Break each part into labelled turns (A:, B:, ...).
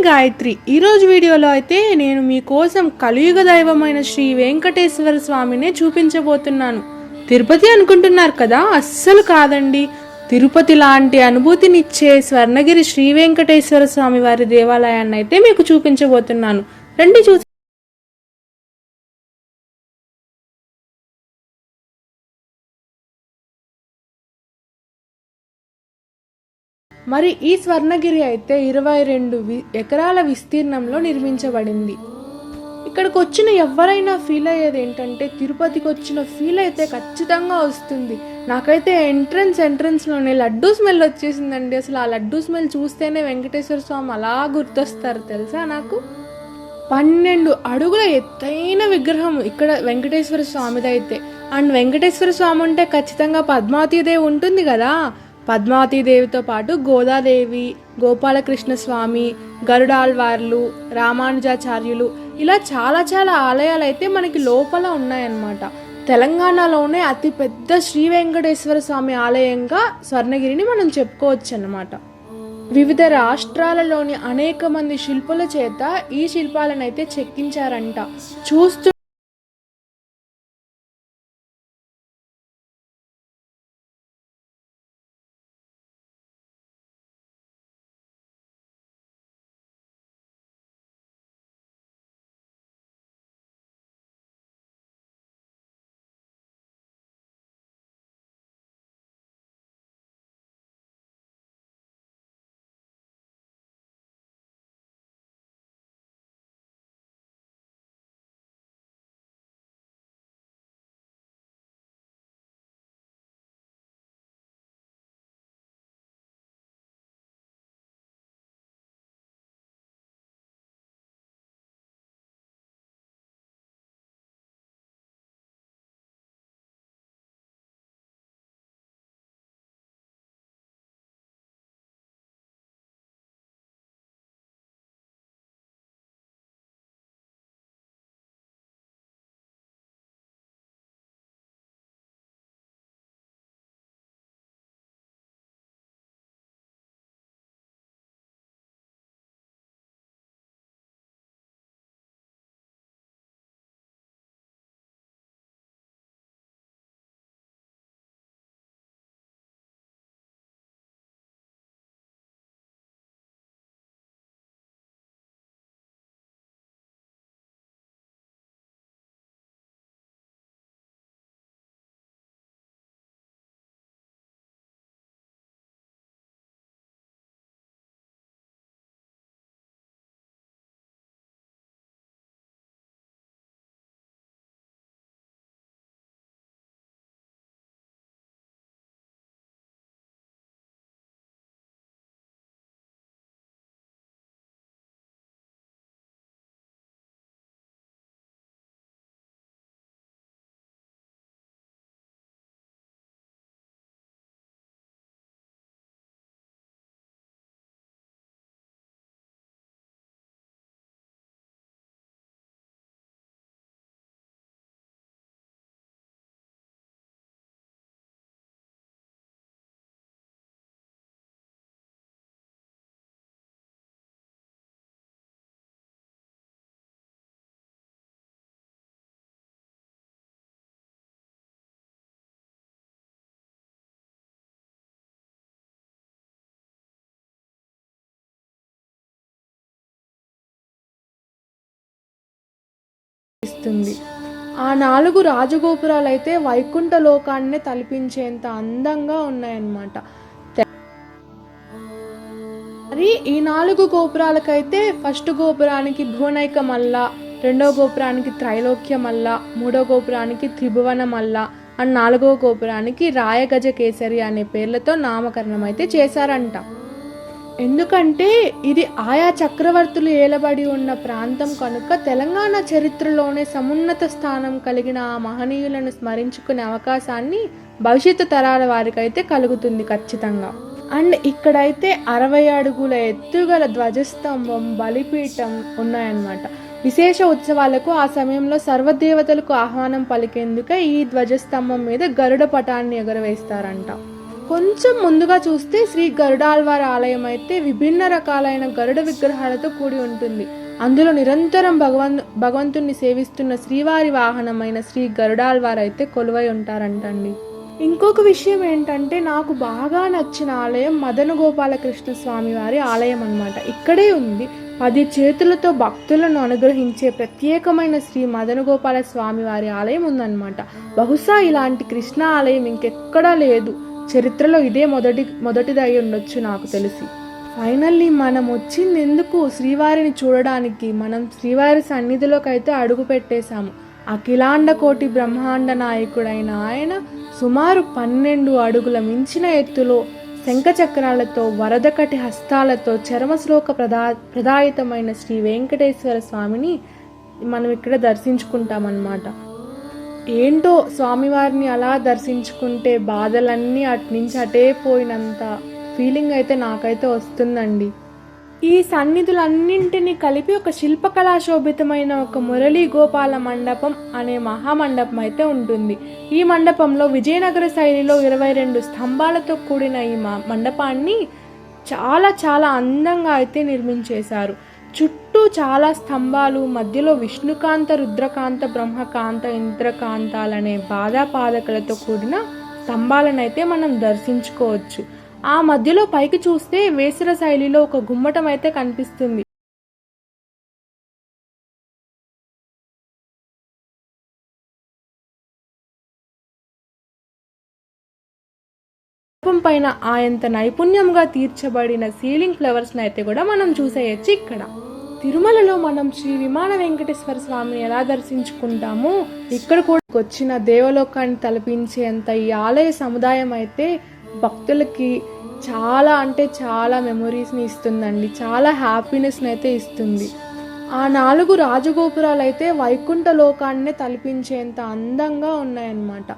A: గాయత్రి. ఈరోజు వీడియోలో అయితే నేను మీకోసం కలియుగ దైవమైన శ్రీ వెంకటేశ్వర స్వామినే చూపించబోతున్నాను. తిరుపతి అనుకుంటున్నారు కదా? అస్సలు కాదండి. తిరుపతి లాంటి అనుభూతినిచ్చే స్వర్ణగిరి శ్రీ వెంకటేశ్వర స్వామి వారి దేవాలయాన్ని అయితే మీకు చూపించబోతున్నాను. రండి చూసి మరి ఈ స్వర్ణగిరి అయితే ఇరవై రెండు వి- ఎకరాల విస్తీర్ణంలో నిర్మించబడింది. ఇక్కడికి వచ్చిన ఎవరైనా ఫీల్ అయ్యేది ఏంటంటే తిరుపతికి వచ్చిన ఫీల్ అయితే ఖచ్చితంగా వస్తుంది. నాకైతే ఎంట్రన్స్ ఎంట్రన్స్లోనే లడ్డూ స్మెల్ వచ్చేసిందండి. అసలు ఆ లడ్డూ స్మెల్ చూస్తేనే వెంకటేశ్వర స్వామి అలా గుర్తొస్తారు తెలుసా నాకు? పన్నెండు అడుగుల ఎత్తైన విగ్రహం ఇక్కడ వెంకటేశ్వర స్వామిది అయితే అండ్ వెంకటేశ్వర స్వామి ఉంటే ఖచ్చితంగా పద్మావతీదేవి ఉంటుంది కదా? పద్మావతీదేవితో పాటు గోదాదేవి గోపాలకృష్ణ స్వామి గరుడాల్వార్లు రామానుజాచార్యులు ఇలా చాలా చాలా ఆలయాలు అయితే మనకి లోపల ఉన్నాయన్నమాట. తెలంగాణలోనే అతిపెద్ద శ్రీ వెంకటేశ్వర స్వామి ఆలయంగా స్వర్ణగిరిని మనం చెప్పుకోవచ్చు అన్నమాట వివిధ రాష్ట్రాలలోని అనేక మంది శిల్పుల చేత ఈ శిల్పాలను అయితే చెక్కించారంట. చూస్తూ ఇస్తుంది ఆ నాలుగు రాజగోపురాలు అయితే వైకుంఠ లోకాన్నే తలపించేంత అందంగా ఉన్నాయన్నమాట. మరి ఈ నాలుగు గోపురాలకైతే ఫస్ట్ గోపురానికి భువనైక మల్ల రెండో గోపురానికి త్రైలోక్య మల్ల మూడో గోపురానికి త్రిభువన మల్ల అండ్ నాలుగో గోపురానికి రాయగజ కేసరి అనే పేర్లతో నామకరణం అయితే చేశారంట. ఎందుకంటే ఇది ఆయా చక్రవర్తులు ఏలబడి ఉన్న ప్రాంతం కనుక తెలంగాణ చరిత్రలోనే సమున్నత స్థానం కలిగిన ఆ మహనీయులను స్మరించుకునే అవకాశాన్ని భవిష్యత్తు తరాల వారికైతే కలుగుతుంది ఖచ్చితంగా. అండ్ ఇక్కడైతే అరవై అడుగుల ఎత్తుగల ధ్వజస్తంభం బలిపీఠం ఉన్నాయన్నమాట. విశేష ఉత్సవాలకు ఆ సమయంలో సర్వదేవతలకు ఆహ్వానం పలికేందుకే ఈ ధ్వజస్తంభం మీద గరుడ పటాన్ని ఎగరవేస్తారంట. కొంచెం ముందుగా చూస్తే శ్రీ గరుడాల్వారి ఆలయం అయితే విభిన్న రకాలైన గరుడ విగ్రహాలతో కూడి ఉంటుంది. అందులో నిరంతరం భగవన్ భగవంతుణ్ణి సేవిస్తున్న శ్రీవారి వాహనమైన శ్రీ గరుడాల్వారు అయితే కొలువై ఉంటారంటండి. ఇంకొక విషయం ఏంటంటే నాకు బాగా నచ్చిన ఆలయం మదన గోపాలకృష్ణ స్వామి వారి ఆలయం అనమాట ఇక్కడే ఉంది. పది చేతులతో భక్తులను అనుగ్రహించే ప్రత్యేకమైన శ్రీ మదన గోపాల స్వామి వారి ఆలయం ఉందన్నమాట. బహుశా ఇలాంటి కృష్ణ ఆలయం ఇంకెక్కడా లేదు. చరిత్రలో ఇదే మొదటి మొదటిది అయి ఉండొచ్చు నాకు తెలిసి. ఫైనల్లీ మనం వచ్చింది ఎందుకు శ్రీవారిని చూడడానికి? మనం శ్రీవారి సన్నిధిలోకి అయితే అడుగు పెట్టేశాము. అఖిలాండ కోటి బ్రహ్మాండ నాయకుడైన ఆయన సుమారు పన్నెండు అడుగుల మించిన ఎత్తులో శంఖచక్రాలతో వరదకటి హస్తాలతో చర్మశ్లోక ప్రదా ప్రదాయితమైన శ్రీ వెంకటేశ్వర స్వామిని మనం ఇక్కడ దర్శించుకుంటామన్నమాట. ఏంటో స్వామివారిని అలా దర్శించుకుంటే బాధలన్నీ అటు నుంచి అటే పోయినంత ఫీలింగ్ అయితే నాకైతే వస్తుందండి. ఈ సన్నిధులన్నింటినీ కలిపి ఒక శిల్పకళా శోభితమైన ఒక మురళీ గోపాల మండపం అనే మహామండపం అయితే ఉంటుంది. ఈ మండపంలో విజయనగర శైలిలో ఇరవై రెండు స్తంభాలతో కూడిన ఈ మ- మండపాన్ని చాలా చాలా అందంగా అయితే నిర్మించేశారు. చుట్టూ చాలా స్తంభాలు మధ్యలో విష్ణుకాంత రుద్రకాంత బ్రహ్మకాంత ఇంద్రకాంతాలనే బాధాపాదకులతో కూడిన స్తంభాలనైతే మనం దర్శించుకోవచ్చు. ఆ మధ్యలో పైకి చూస్తే వేసర శైలిలో ఒక గుమ్మటం అయితే కనిపిస్తుంది పైన ఆయంత నైపుణ్యంగా తీర్చబడిన సీలింగ్ ఫ్లవర్స్ అయితే కూడా మనం చూసేయచ్చు ఇక్కడ. తిరుమలలో మనం శ్రీ విమాన వెంకటేశ్వర స్వామిని ఎలా దర్శించుకుంటామో ఇక్కడ కూడా వచ్చిన దేవలోకాన్ని తలపించేంత ఈ ఆలయ సముదాయం అయితే భక్తులకి చాలా అంటే చాలా మెమొరీస్ని ఇస్తుందండి. చాలా హ్యాపీనెస్ని అయితే ఇస్తుంది. ఆ నాలుగు రాజగోపురాలు అయితే వైకుంఠ లోకాన్నే తలపించేంత అందంగా ఉన్నాయన్నమాట.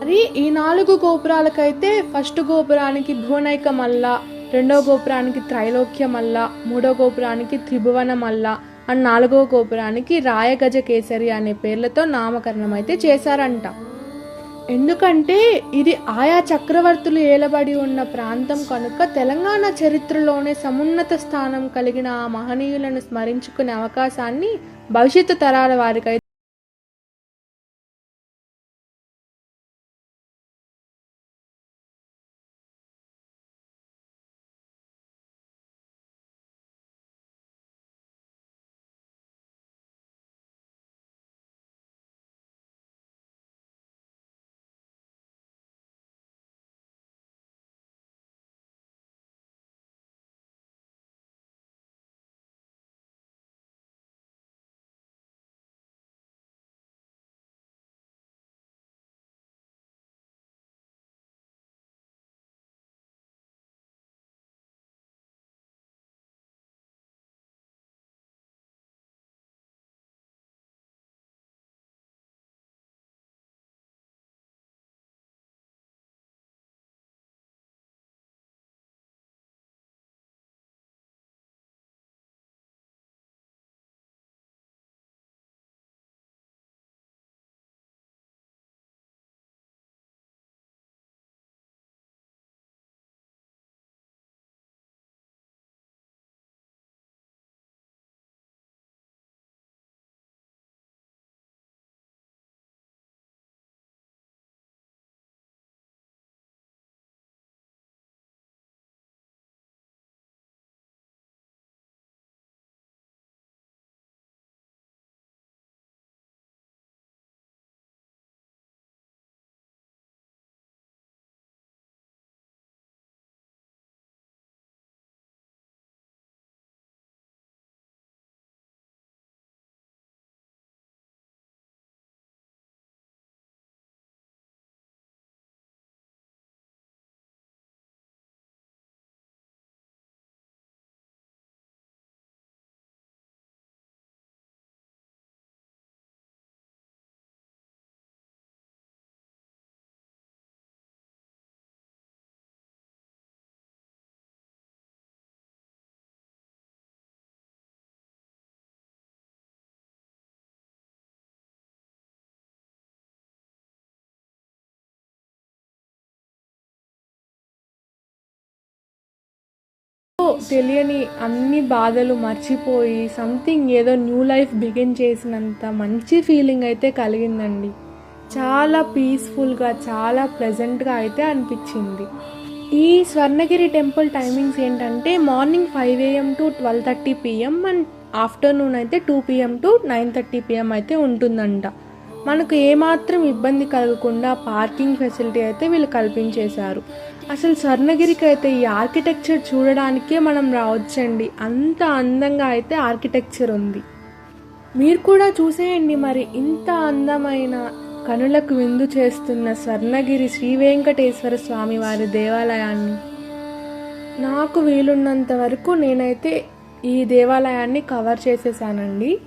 A: మరి ఈ నాలుగు గోపురాలకైతే ఫస్ట్ గోపురానికి భువనైక మల్ల రెండో గోపురానికి త్రైలోక్య మల్ల మూడో గోపురానికి త్రిభువన మల్ల అండ్ నాలుగో గోపురానికి రాయగజ కేసరి అనే పేర్లతో నామకరణం అయితే చేశారంట. ఎందుకంటే ఇది ఆయా చక్రవర్తులు ఏలబడి ఉన్న ప్రాంతం కనుక తెలంగాణ చరిత్రలోనే సమున్నత స్థానం కలిగిన ఆ మహనీయులను స్మరించుకునే అవకాశాన్ని భవిష్యత్తు తరాల వారికైతే తెలియని అన్ని బాధలు మర్చిపోయి సంథింగ్ ఏదో న్యూ లైఫ్ బిగిన్ చేసినంత మంచి ఫీలింగ్ అయితే కలిగిందండి. చాలా పీస్ఫుల్గా చాలా ప్లెజెంట్గా అయితే అనిపించింది. ఈ స్వర్ణగిరి టెంపుల్ టైమింగ్స్ ఏంటంటే morning five AM to twelve thirty PM and afternoon అయితే two PM to nine thirty PM అయితే ఉంటుందంట. మనకు ఏమాత్రం ఇబ్బంది కలగకుండా పార్కింగ్ ఫెసిలిటీ అయితే వీళ్ళు కల్పించేశారు. అసలు స్వర్ణగిరికి అయితే ఈ ఆర్కిటెక్చర్ చూడడానికే మనం రావచ్చండి. అంత అందంగా అయితే ఆర్కిటెక్చర్ ఉంది. మీరు కూడా చూసేయండి మరి ఇంత అందమైన కనులకు విందు చేస్తున్న స్వర్ణగిరి శ్రీ వెంకటేశ్వర స్వామి వారి దేవాలయాన్ని. నాకు వీలున్నంత వరకు నేనైతే ఈ దేవాలయాన్ని కవర్ చేసేసానండి.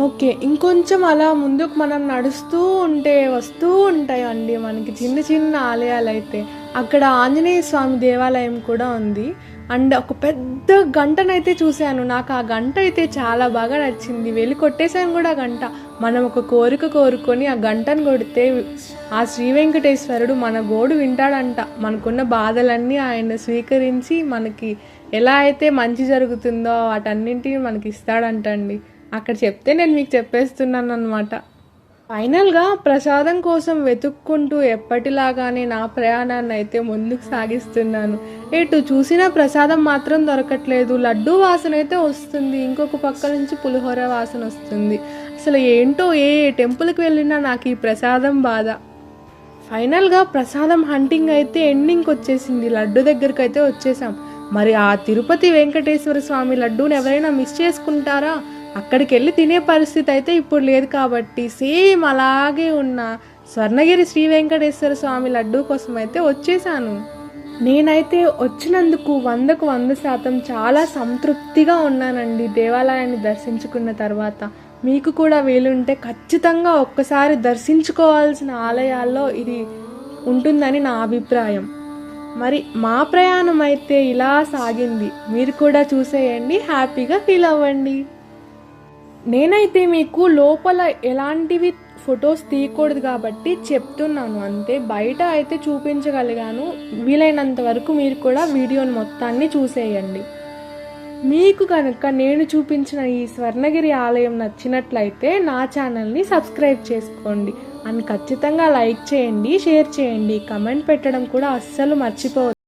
A: ఓకే ఇంకొంచెం అలా ముందుకు మనం నడుస్తూ ఉంటే వస్తూ ఉంటాయండి మనకి చిన్న చిన్న ఆలయాలు అయితే అక్కడ ఆంజనేయ స్వామి దేవాలయం కూడా ఉంది. అండ్ ఒక పెద్ద గంటనైతే చూశాను. నాకు ఆ గంట అయితే చాలా బాగా నచ్చింది. వెళ్ళి కొట్టేశాను కూడా ఆ గంట. మనం ఒక కోరిక కోరుకొని ఆ గంటను కొడితే ఆ శ్రీ వెంకటేశ్వరుడు మన గోడు వింటాడంట. మనకున్న బాధలన్నీ ఆయన స్వీకరించి మనకి ఎలా అయితే మంచి జరుగుతుందో వాటన్నింటినీ మనకి ఇస్తాడంటండి. అక్కడ చెప్తే నేను మీకు చెప్పేస్తున్నాను అనమాట ఫైనల్గా ప్రసాదం కోసం వెతుక్కుంటూ ఎప్పటిలాగానే నా ప్రయాణాన్ని అయితే ముందుకు సాగిస్తున్నాను. ఎటు చూసినా ప్రసాదం మాత్రం దొరకట్లేదు. లడ్డూ వాసన అయితే వస్తుంది. ఇంకొక పక్క నుంచి పులిహోర వాసన వస్తుంది. అసలు ఏంటో ఏ టెంపుల్కి వెళ్ళినా నాకు ఈ ప్రసాదం బాధ. ఫైనల్గా ప్రసాదం హంటింగ్ అయితే ఎండింగ్కి వచ్చేసింది. లడ్డు దగ్గరికి అయితే వచ్చేసాం. మరి ఆ తిరుపతి వెంకటేశ్వర స్వామి లడ్డూని ఎవరైనా మిస్ చేసుకుంటారా? అక్కడికి వెళ్ళి తినే పరిస్థితి అయితే ఇప్పుడు లేదు కాబట్టి సేమ్ అలాగే ఉన్న స్వర్ణగిరి శ్రీ వెంకటేశ్వర స్వామి లడ్డూ కోసం అయితే వచ్చేసాను. నేనైతే వచ్చినందుకు వందకు వంద శాతం చాలా సంతృప్తిగా ఉన్నానండి దేవాలయాన్ని దర్శించుకున్న తర్వాత. మీకు కూడా వీలుంటే ఖచ్చితంగా ఒక్కసారి దర్శించుకోవాల్సిన ఆలయాల్లో ఇది ఉంటుందని నా అభిప్రాయం. మరి మా ప్రయాణం అయితే ఇలా సాగింది. మీరు కూడా చూసేయండి హ్యాపీగా ఫీల్ అవ్వండి. నేనైతే మీకు లోపల ఎలాంటివి ఫొటోస్ తీయకూడదు కాబట్టి చెప్తున్నాను అంతే. బయట అయితే చూపించగలిగాను. వీలైనంత వరకు మీరు కూడా వీడియోని మొత్తాన్ని చూసేయండి. మీకు కనుక నేను చూపించిన ఈ స్వర్ణగిరి ఆలయం నచ్చినట్లయితే నా ఛానల్ని సబ్స్క్రైబ్ చేసుకోండి. అని ఖచ్చితంగా లైక్ చేయండి షేర్ చేయండి. కమెంట్ పెట్టడం కూడా అస్సలు మర్చిపోవద్దు.